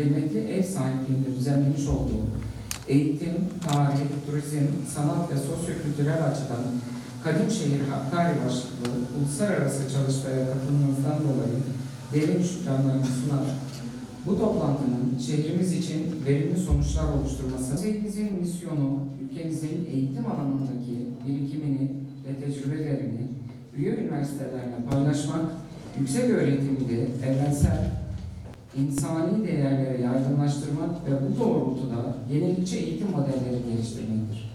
kıymetli ev sahipliğinde düzenlemiş olduğu eğitim, tarih, turizm, sanat ve sosyokültürel açıdan Kadimşehir Hakkari başlıklı uluslararası çalışmaya katılmanızdan dolayı derin şükranlarımı sunar. Bu toplantının şehrimiz için verimli sonuçlar oluşturması, konseyimizin misyonu ülkemizin eğitim alanındaki birikimini ve tecrübelerini üye üniversitelerle paylaşmak, yüksek öğretimde evrensel, insani değerlere yaygınlaştırmak ve bu doğrultuda yenilikçi eğitim modelleri geliştirmektir.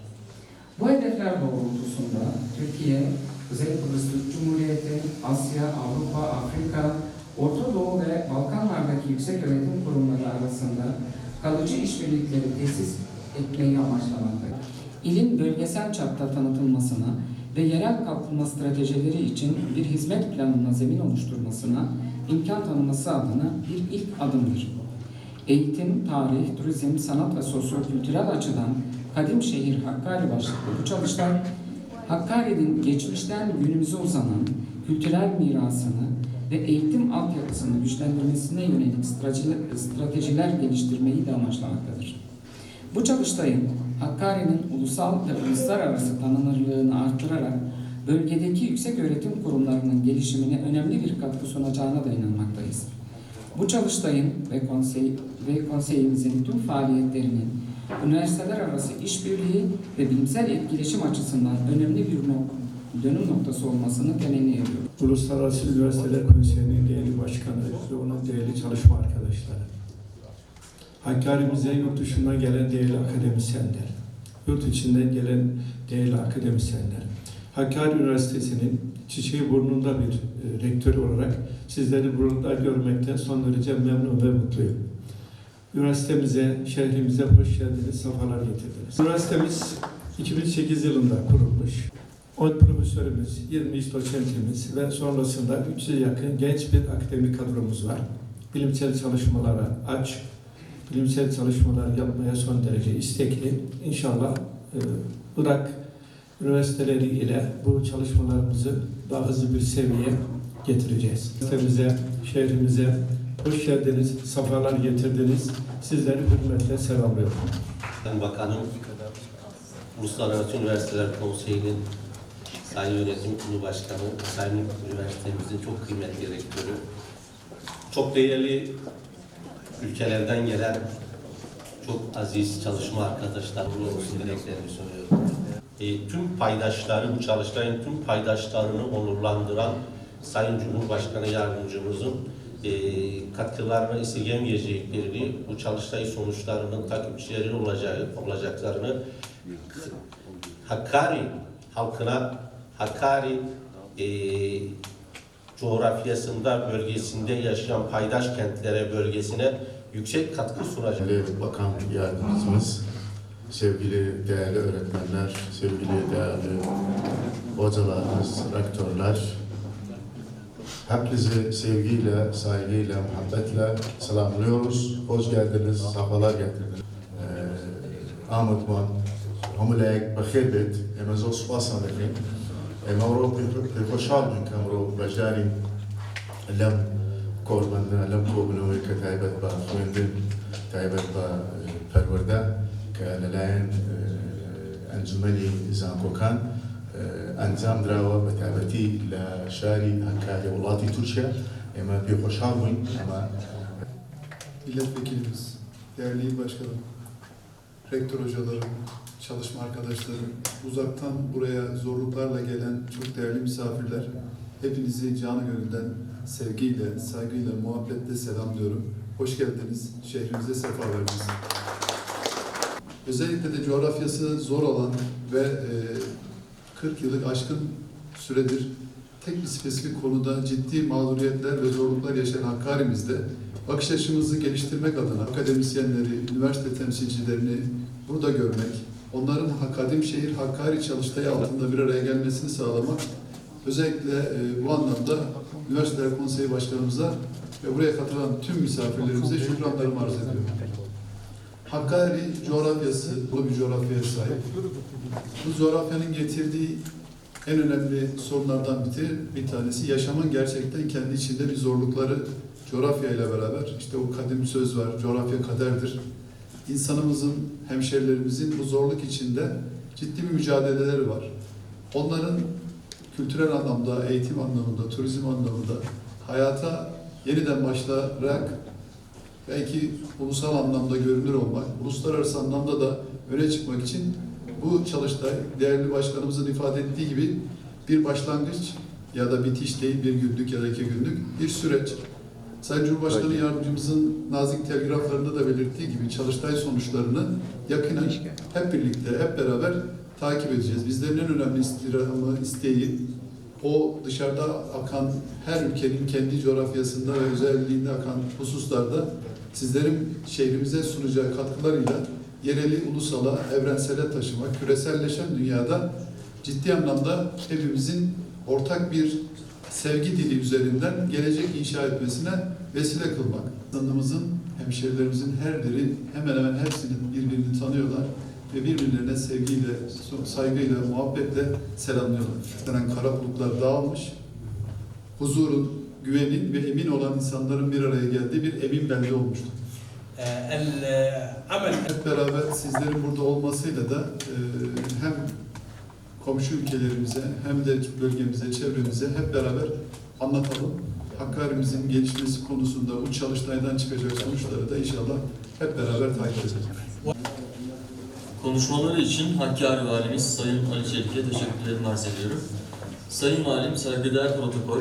Bu hedefler doğrultusunda Türkiye, Kuzey Kıbrıs Türk Cumhuriyeti, Asya, Avrupa, Afrika, Orta Doğu ve Balkanlardaki yüksek öğretim kurumları arasında kalıcı işbirlikleri tesis etmeyi amaçlamaktadır. İlin bölgesel çapta tanıtılmasına ve yerel kalkınma stratejileri için bir hizmet planına zemin oluşturmasına imkan tanıması adına bir ilk adımdır. Eğitim, tarih, turizm, sanat ve sosyokültürel açıdan Kadim Şehir Hakkari başlıklı bu çalıştay, Hakkari'nin geçmişten günümüze uzanan kültürel mirasını ve eğitim altyapısını güçlendirmesine yönelik stratejiler, geliştirmeyi de amaçlamaktadır. Bu çalıştayın Hakkari'nin ulusal ve uluslararası tanınırlığını artırarak bölgedeki yüksek öğretim kurumlarının gelişimine önemli bir katkı sunacağına da inanmaktayız. Bu çalıştayın ve konsey ve konseyimizin tüm faaliyetlerinin üniversiteler arası işbirliği ve bilimsel etkileşim açısından önemli bir nok- dönüm noktası olmasını temenni ediyorum. Uluslararası Üniversiteler Konseyi'nin değerli başkanı ve onun değerli çalışma arkadaşları. Hakkari'mize yurt dışından gelen değerli akademisyenler, yurt içinden gelen değerli akademisyenler, Hakkari Üniversitesi'nin çiçeği burnunda bir e, rektör olarak sizleri burada görmekten son derece memnun ve mutluyum. Üniversitemize, şehrimize hoş geldiniz, sefalar getirdiniz. Üniversitemiz 2008 yılında kurulmuş. 10 profesörümüz, 20 iş doçentimiz ve sonrasında 300'e yakın genç bir akademik kadromuz var. Bilimsel çalışmalara aç, bilimsel çalışmalar yapmaya son derece istekli. İnşallah e, Irak üniversiteleri ile bu çalışmalarımızı daha hızlı bir seviyeye getireceğiz. Üniversitemize, şehrimize hoş geldiniz, sefalar getirdiniz. Sizleri hürmetle selamlıyorum. Sayın Bakanım, Uluslararası Üniversiteler Konseyi'nin Sayın Yönetim Kurulu Başkanı, Sayın Üniversitemizin çok kıymetli rektörü, çok değerli ülkelerden gelen çok aziz çalışma arkadaşlar olsun dileklerimi sunuyorum. E, tüm paydaşları, bu çalıştayın tüm paydaşlarını onurlandıran Sayın Cumhurbaşkanı Yardımcımızın e, katkılarını esirgemeyeceklerini, bu çalıştay sonuçlarının takipçileri olacağı, olacaklarını Hakkari halkına, Hakkari e, coğrafyasında, bölgesinde yaşayan paydaş kentlere, bölgesine yüksek katkı sunacak. Bakan Yardımcımız, sevgili değerli öğretmenler, sevgili değerli hocalarımız, rektörler, hepinizi sevgiyle, saygıyla, muhabbetle selamlıyoruz. Hoş geldiniz, sefalar getirdiniz. Ee, Ahmet Van, همولاك بخير بيت اما زو سباسا لكن اما رو بخوشحال من كامرو بجاني لم كوربن لم كوبنوي كتايبت با خويندن تايبت با پرورده كاللاين انجمني زانكوكان انزام دراوة بتابتي لشاري هكاري ولاتي تركيا اما بخوشحال من اما milletvekilimiz, değerli il başkanım, rektör hocalarım, çalışma arkadaşlarım, uzaktan buraya zorluklarla gelen çok değerli misafirler, hepinizi canı gönülden sevgiyle, saygıyla, muhabbetle selamlıyorum. Hoş geldiniz, şehrimize sefa verdiniz. Özellikle de coğrafyası zor olan ve e, 40 yıllık aşkın süredir tek bir spesifik konuda ciddi mağduriyetler ve zorluklar yaşayan Hakkari'mizde bakış açımızı geliştirmek adına akademisyenleri, üniversite temsilcilerini burada görmek, onların Kadim Şehir Hakkari çalıştayı altında bir araya gelmesini sağlamak özellikle e, bu anlamda Üniversiteler Konseyi Başkanımıza ve buraya katılan tüm misafirlerimize şükranlarımı arz ediyorum. Hakkari coğrafyası bu bir coğrafyaya sahip. Bu coğrafyanın getirdiği en önemli sorunlardan bir, bir tanesi yaşamın gerçekten kendi içinde bir zorlukları coğrafya ile beraber işte o kadim söz var coğrafya kaderdir. İnsanımızın, hemşerilerimizin bu zorluk içinde ciddi bir mücadeleleri var. Onların kültürel anlamda, eğitim anlamında, turizm anlamında hayata yeniden başlayarak belki ulusal anlamda görünür olmak, uluslararası anlamda da öne çıkmak için bu çalıştay değerli başkanımızın ifade ettiği gibi bir başlangıç ya da bitiş değil bir günlük ya da iki günlük bir süreç. Sayın Cumhurbaşkanı Yardımcımızın nazik telgraflarında da belirttiği gibi çalıştay sonuçlarını yakinen hep birlikte, hep beraber takip edeceğiz. Bizlerin en önemli istirhamı, isteği o dışarıda akan her ülkenin kendi coğrafyasında ve özelliğinde akan hususlarda sizlerin şehrimize sunacağı katkılarıyla yereli ulusala, evrensele taşımak, küreselleşen dünyada ciddi anlamda hepimizin ortak bir sevgi dili üzerinden gelecek inşa etmesine vesile kılmak. Vatanımızın, hemşerilerimizin her biri hemen hemen hepsinin birbirini tanıyorlar ve birbirlerine sevgiyle, saygıyla, muhabbetle selamlıyorlar. Kara bulutlar dağılmış, huzurun, güvenin ve emin olan insanların bir araya geldiği bir emin belde olmuştur. Ee, e, hep beraber sizlerin burada olmasıyla da e, hem komşu ülkelerimize hem de bölgemize, çevremize hep beraber anlatalım. Hakkari'mizin gelişmesi konusunda bu çalıştaydan çıkacak sonuçları da inşallah hep beraber takip edeceğiz. Konuşmaları için Hakkari Valimiz Sayın Ali Çelik'e teşekkürlerimi arz ediyorum. Sayın Valim sergiler protokol